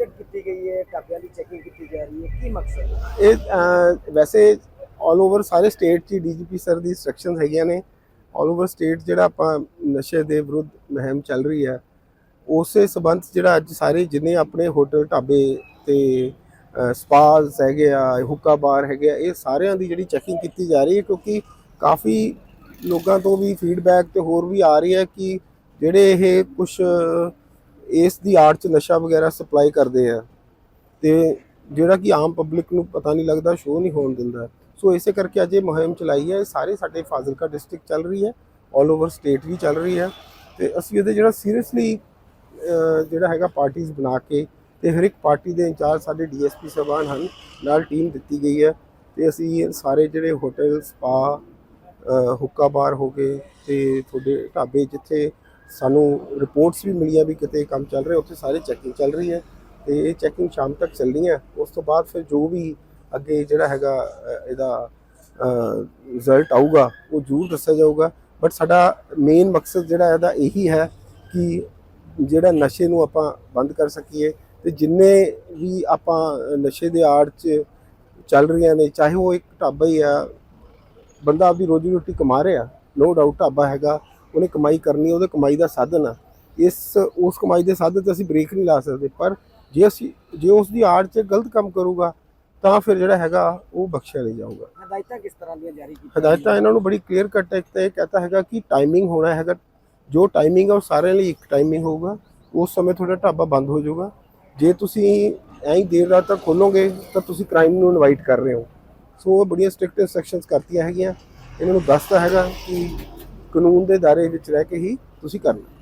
Visit ਕੀਤੀ ਗਈ ਹੈ, ਢਾਬਿਆਂ ਦੀ ਚੈਕਿੰਗ ਕੀਤੀ ਜਾ ਰਹੀ ਹੈ, ਕੀ ਮਕਸਦ ਹੈ? ਇਹ ਵੈਸੇ ਆਲ ਓਵਰ ਸਾਰੇ ਸਟੇਟ 'ਚ ਡੀਜੀਪੀ ਸਰ ਦੀ ਇਨਸਟਰਕਸ਼ਨਸ ਹੈਗੀਆਂ ਨੇ। ਆਲ ਓਵਰ ਸਟੇਟ ਜਿਹੜਾ ਆਪਾਂ ਨਸ਼ੇ ਦੇ ਵਿਰੁੱਧ ਮੁਹਿੰਮ ਚੱਲ ਰਹੀ ਹੈ, ਉਸੇ ਸਬੰਧ ਜਿਹੜਾ ਅੱਜ ਸਾਰੇ ਜਿੰਨੇ ਆਪਣੇ ਹੋਟਲ ਢਾਬੇ ਤੇ ਸਪਾਜ਼ ਹੈਗੇ ਆ ਹੁੱਕਾ ਬਾਰ ਹੈਗੇ ਆ, ਇਹ ਸਾਰਿਆਂ ਦੀ ਜਿਹੜੀ ਚੈਕਿੰਗ ਕੀਤੀ ਜਾ ਰਹੀ ਹੈ ਕਿਉਂਕਿ ਕਾਫੀ ਲੋਕਾਂ ਤੋਂ ਵੀ ਫੀਡਬੈਕ ਤੇ ਹੋਰ ਵੀ ਆ ਰਹੀ ਹੈ ਕਿ ਜਿਹੜੇ ਇਹ ਕੁਝ ਇਸ ਦੀ ਆੜ 'ਚ ਨਸ਼ਾ ਵਗੈਰਾ ਸਪਲਾਈ ਕਰਦੇ ਆ। ਤੇ ਜਿਹੜਾ ਕਿ ਆਮ ਪਬਲਿਕ ਨੂੰ ਪਤਾ ਨਹੀਂ ਲੱਗਦਾ ਸ਼ੋਅ ਨਹੀਂ ਹੋਣ ਦਿੰਦਾ। ਸੋ ਇਸੇ ਕਰਕੇ ਅੱਜ ਇਹ ਮੁਹਿੰਮ ਚਲਾਈ ਹੈ। ਇਹ ਸਾਰੇ ਸਾਡੇ ਫਾਜ਼ਿਲਕਾ ਡਿਸਟ੍ਰਿਕਟ ਚੱਲ ਰਹੀ ਹੈ। 올 ਓਵਰ ਸਟੇਟ ਵੀ ਚੱਲ ਰਹੀ ਹੈ। ਤੇ ਅਸੀਂ ਇਹਦੇ ਜਿਹੜਾ ਸੀਰੀਅਸਲੀ ਜਿਹੜਾ ਹੈਗਾ ਪਾਰਟੀਆਂ ਬਣਾ ਕੇ ਤੇ ਹਰ ਇੱਕ ਪਾਰਟੀ ਦੇ ਇੰਚਾਰਜ ਸਾਡੇ ਡੀਐਸਪੀ ਸਾਹਿਬਾਨ ਹਨ, ਨਾਲ ਟੀਮ ਦਿੱਤੀ ਗਈ ਹੈ। ਤੇ ਅਸੀਂ ਸਾਰੇ ਜਿਹੜੇ ਹੋਟਲ ਸਪਾ ਹੁੱਕਾ ਬਾਰ ਹੋ ਗਏ ਤੇ ਤੁਹਾਡੇ ਢਾਬੇ ਜਿੱਥੇ ਸਾਨੂੰ ਰਿਪੋਰਟਸ ਵੀ ਮਿਲੀਆਂ ਵੀ ਕਿਤੇ ਕੰਮ ਚੱਲ ਰਿਹਾ, ਉੱਥੇ ਸਾਰੇ ਚੈਕਿੰਗ ਚੱਲ ਰਹੀ ਹੈ ਤੇ ਇਹ ਚੈਕਿੰਗ ਸ਼ਾਮ ਤੱਕ ਚੱਲਣੀ ਹੈ ਉਸ ਤੋਂ ਬਾਅਦ ਫਿਰ ਜੋ ਵੀ ਅੱਗੇ ਜਿਹੜਾ ਹੈਗਾ ਇਹਦਾ ਰਿਜ਼ਲਟ ਆਊਗਾ, ਉਹ ਜ਼ਰੂਰ ਦੱਸਿਆ ਜਾਊਗਾ। ਬਟ ਸਾਡਾ ਮੇਨ ਮਕਸਦ ਜਿਹੜਾ ਇਹਦਾ ਇਹੀ ਹੈ ਕਿ ਜਿਹੜਾ ਨਸ਼ੇ ਨੂੰ ਆਪਾਂ ਬੰਦ ਕਰ ਸਕੀਏ ਤੇ ਜਿੰਨੇ ਵੀ ਆਪਾਂ ਨਸ਼ੇ ਦੇ ਆੜ 'ਚ ਚੱਲ ਰਹੀਆਂ ਨੇ, ਚਾਹੇ ਉਹ ਇੱਕ ਢਾਬਾ ਹੀ ਆ, ਬੰਦਾ ਆਪਦੀ ਰੋਜੀ ਰੋਟੀ ਕਮਾ ਰਿਹਾ ਨੋ ਡਾਊਟ ਢਾਬਾ ਹੈਗਾ। ਉਹਨੇ ਕਮਾਈ ਕਰਨੀ ਉਹਦੇ ਕਮਾਈ ਦਾ ਸਾਧਨ ਆ। ਇਸ ਉਸ ਕਮਾਈ ਦੇ ਸਾਧਨ ਤੇ ਅਸੀਂ ਬ੍ਰੇਕ ਨਹੀਂ ਲਾ ਸਕਦੇ ਪਰ ਜੇ ਅਸੀਂ ਜੇ ਉਸ ਦੀ ਆੜ 'ਚ ਗਲਤ ਕੰਮ ਕਰੂਗਾ ਤਾਂ ਫਿਰ ਜਿਹੜਾ ਹੈਗਾ ਉਹ ਬਖਸ਼ਿਆ ਨਹੀਂ ਜਾਊਗਾ। ਹਦਾਇਤਾਂ ਕਿਸ ਤਰ੍ਹਾਂ ਦੀਆਂ ਜਾਰੀ ਕੀਤੀਆਂ ਹਦਾਇਤਾਂ ਇਹਨਾਂ ਨੂੰ ਬੜੀ ਕਲੀਅਰ ਕੱਟ ਇੱਕ ਤਾਂ ਇਹ ਕਹਤਾ ਹੈਗਾ ਕਿ ਟਾਈਮਿੰਗ ਹੋਣਾ ਹੈਗਾ। ਜੋ ਟਾਈਮਿੰਗ ਹੈ ਉਹ ਸਾਰਿਆਂ ਲਈ ਇੱਕ ਟਾਈਮਿੰਗ ਹੋਊਗਾ। ਉਸ ਸਮੇਂ ਤੁਹਾਡਾ ਢਾਬਾ ਬੰਦ ਹੋ ਜਾਊਗਾ। ਜੇ ਤੁਸੀਂ ਐਂ ਦੇਰ ਰਾਤ ਤੱਕ ਖੋਲੋਗੇ ਤਾਂ ਤੁਸੀਂ ਕ੍ਰਾਈਮ ਨੂੰ ਇਨਵਾਈਟ ਕਰ ਰਹੇ ਹੋ। ਸੋ ਬੜੀਆਂ ਸਟ੍ਰਿਕਟ ਇਨਸਟਰਕਸ਼ਨਸ ਕਰਤੀਆਂ ਹੈਗੀਆਂ। ਇਹਨਾਂ ਨੂੰ ਦੱਸਦਾ ਹੈਗਾ ਕਿ ਕਾਨੂੰਨ ਦੇ ਦਾਇਰੇ ਵਿੱਚ ਰਹਿ ਕੇ ਹੀ ਤੁਸੀਂ ਕਰਨਾ।